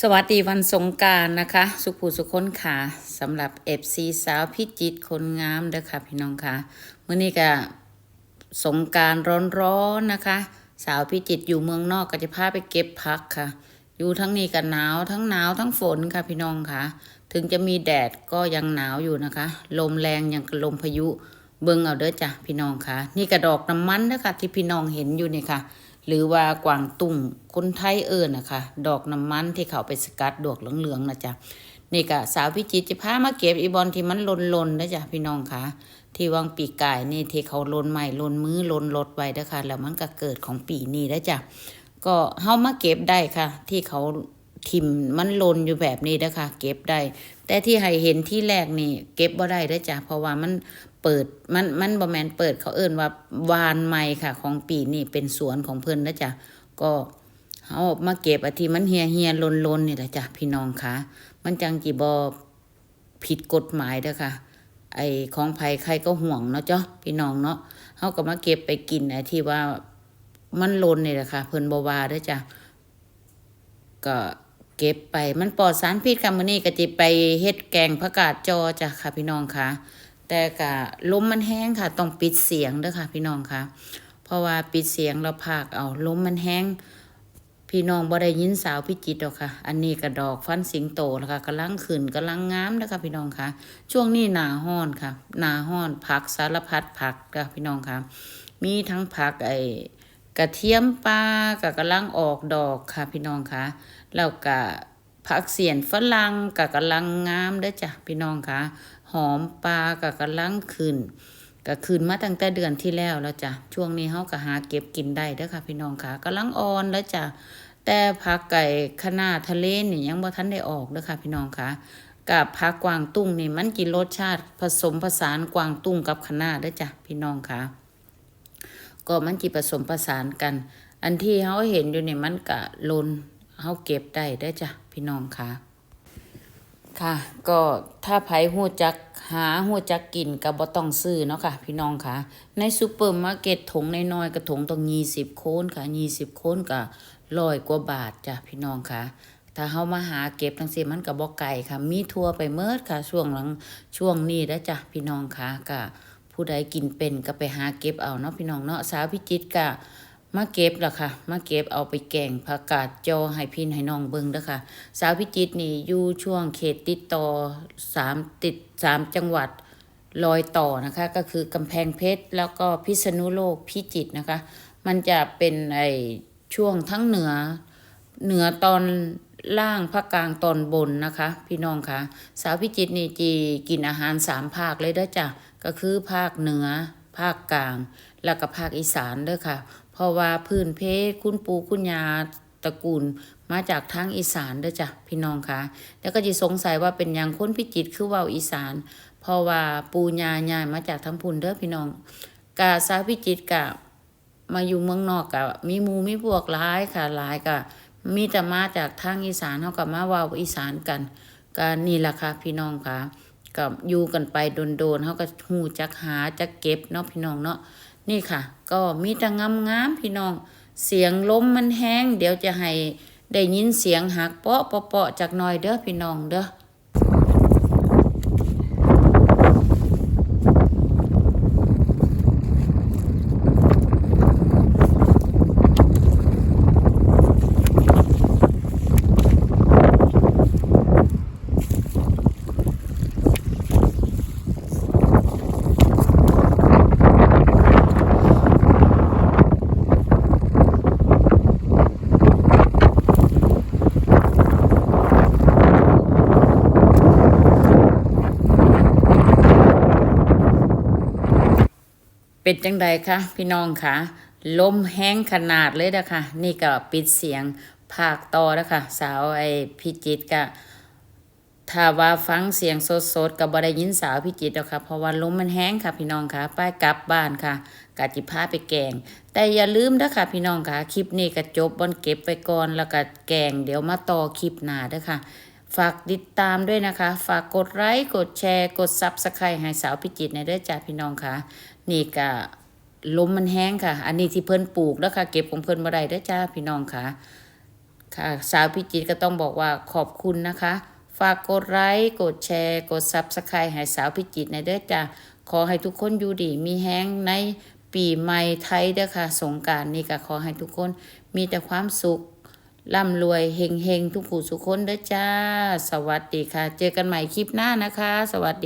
สวัสดีวันสงการนะคะ สุขผู้สุขคนค่ะสำหรับเอฟซีสาวพิจิตคนงามเด้อค่ะพี่น้องค่ะเมื่อนี้ก็สงการร้อนๆนะคะ สาวพิจิตอยู่เมืองนอกก็จะพาไปเก็บพักค่ะ อยู่ทั้งนี้ก็หนาวทั้งหนาวทั้งฝนค่ะพี่น้องค่ะ ถึงจะมีแดดก็ยังหนาวอยู่นะคะ ลมแรงยังลมพายุเบิ่งเอาเด้อจ้ะพี่น้องค่ะ นี่กระดอกน้ำมันนะคะที่พี่น้องเห็นอยู่นี่ค่ะ หรือว่ากวางตุ้งคนไทยเอิญนะคะดอกน้ำมันที่เขาไปสกัดดอกเหลืองๆนะจ๊ะนี่ก็สาวพิจิตจะพามาเก็บอีบอลที่มันลนๆนะจ๊ะพี่น้องคะที่วางปีกไก่นี่ที่เขาลนใหม่ลนมือลนรถไว้นะคะแล้วมันก็เกิดของปีนี้นะจ๊ะก็เฮามาเก็บได้ค่ะ ที่เขา ทิมมันลนอยู่แบบนี้นะคะเก็บได้ แต่ที่ให้เห็นที่แรกนี่ เก็บบ่ได้เด้จ้ะเพราะว่ามันเปิดมันมันบ่แมนเปิดเขาเอิ้นว่าวานใหม่ค่ะ ของปีนี่เป็นสวนของเพิ่นนะจ๊ะก็เอามาเก็บอาทีมันเฮียเฮียลนลนนี่แหละจ้ะพี่น้องค่ะ มันจังจีบอผิดกฎหมายเด้อค่ะ ไอของภัยใครก็ห่วงเนาะจ้ะพี่น้องเนาะเฮาก็มาเก็บไปกินไอที่ว่ามันลนนี่แหละค่ะ เพิ่นบวาเด้อจ้ะก็ เก็บไปมันปลอดสารพิษค่ะมื้อนี้ก็จิไปเฮ็ดแกงผักกาดจอจ้ะค่ะพี่น้องค่ะ แต่ก็ลมมันแห้งค่ะ ต้องปิดเสียงเด้อค่ะ พี่น้องค่ะ เพราะว่าปิดเสียงเราพากเอาลมมันแห้งพี่น้องบ่ได้ยินสาวพิจิตรหรอกค่ะ อันนี้ก็ดอกฟันสิงโตแล้วค่ะกำลังขึ้นกำลังงามนะคะพี่น้องค่ะ ช่วงนี้หนาฮ้อนค่ะหนาฮ้อนผักสารพัดผักค่ะพี่น้องค่ะ มีทั้งผักไอ กระเทียมปลาก็กำลังออกดอกค่ะพี่น้องค่ะแล้วก็ผักเสียนฝรั่งก็กำลังงามเด้อจ้ะพี่น้องค่ะหอมปลาก็กำลังขึ้นก็ขึ้นมาตั้งแต่เดือนที่แล้วแล้วจ้ะช่วงนี้เฮาก็หาเก็บกินได้เด้อค่ะ พี่น้องค่ะกำลังอ่อนแล้วจ้ะแต่ผักไก่คะน้าทะเลนี่ยังบ่ทันได้ออกเด้อค่ะ พี่น้องค่ะกับผักกวางตุ้งนี่มันกินรสชาติผสมผสานกวางตุ้งกับคะน้าเด้อจ้ะพี่น้องค่ะ ก็มันจิผสมผสานกัน อันที่เฮาเห็นอยู่เนี่ยมันก็ลนเฮาเก็บได้ได้จ้ะพี่น้องค่ะ ค่ะ ก็ถ้าไผฮู้จักหาฮู้จักกินก็บ่ต้องซื้อเนาะค่ะ พี่น้องค่ะ ในซูเปอร์มาร์เก็ตถุงน้อยๆก็ถุงต้อง20โคนค่ะ20โคนก็ร้อยกว่าบาทจ้ะพี่น้องค่ะถ้าเฮามาหาเก็บจังซี่มันก็บ่ไกลค่ะ มีทัวไปเมิดค่ะ ช่วงหลังช่วงนี้แล้จ้ะพี่น้องค่ะก็ ผู้ใดกินเป็นก็ไปหาเก็บเอาเนาะพี่น้องเนาะสาวพิจิตก็มาเก็บล่ะค่ะ มาเก็บเอาไปแกงผักกาดจอให้พี่ให้น้องเบิ่งเด้อค่ะ สาวพิจิตนี่อยู่ช่วงเขตติดต่อสามติดสามจังหวัดรอยต่อนะคะ ก็คือกำแพงเพชรแล้วก็พิษณุโลกพิจิตนะคะ มันจะเป็นไอช่วงทั้งเหนือ เหนือตอนล่างภาคกลางตอนบนนะคะ พี่น้องคะสาวพิจิตรนี่จีกินอาหารสามภาคเลยเด้อจ้ะก็คือภาคเหนือภาคกลาง แล้วก็ภาคอีสานเด้อค่ะ เพราะว่าพื้นเพคุณปู่คุณยาตระกูลมาจากทางอีสานเด้อจ้ะพี่น้องคะแล้วก็จะสงสัยว่าเป็นยังคนพิจิตรคือว้าอีสาน เพราะว่าปู่ย่ายายมาจากทั้งพุนเด้อพี่น้องกาสาวพิจิตรกะมาอยู่เมืองนอกกะมีมูมีพวกหลายค่ะหลายกะ มีแต่มาจากทางอีสานเขากับมาว่าอีสานกันก็นี่แหละค่ะพี่น้องค่ะกับอยู่กันไปโดนๆเขาก็หูจักหาจักเก็บเนาะพี่น้องเนาะนี่ค่ะ ก็มีแต่งามๆพี่น้อง เสียงลมมันแห้ง เดี๋ยวจะให้ได้ยินเสียงหักเปาะเปาะๆจากหน่อยเด้อพี่น้องเด้อ เป็นจังใดคะพี่น้องคะลมแห้งขนาดเลยนะคะนี่ก็ปิดเสียงภาคต่อนะคะสาวไอพิจิตก็ถ้าว่าฟังเสียงสดๆก็บ่ได้ยินสาวพิจิตรหรอกค่ะเพราะว่าลมมันแห้งค่ะพี่น้องค่ะไปกลับบ้านค่ะกะจิพาไปแกง แต่อย่าลืมนะคะพี่น้องค่ะคลิปนี้ก็จบบอนเก็บไว้ก่อนแล้วก็แกงเดี๋ยวมาต่อคลิปหน้าเด้อค่ะ ฝากติดตามด้วยนะคะ ฝากกดไลค์กดแชร์ กดซับสไครต์ให้สาวพิจิตรในเด้อจ้าพี่น้องค่ะ นี่ก็ลมมันแห้งค่ะ อันนี้ที่เพิ่นปลูกแล้วค่ะ เก็บของเพิ่นบ่ได้เด้อจ้าพี่น้องค่ะ ค่ะ สาวพิจิตรก็ต้องบอกว่าขอบคุณนะคะ ฝากกดไลค์กดแชร์ กดซับสไครต์ให้สาวพิจิตรในเด้อจ้าขอให้ทุกคนอยู่ดีมีแห้งในปีใหม่ไทยเด้อค่ะ สงกรารนี่ก็ขอให้ทุกคนมีแต่ความสุข ร่ำรวยเฮงเฮงทุกผู้สุขคนเด้อจ้า สวัสดีค่ะ เจอกันใหม่คลิปหน้านะคะ สวัสดี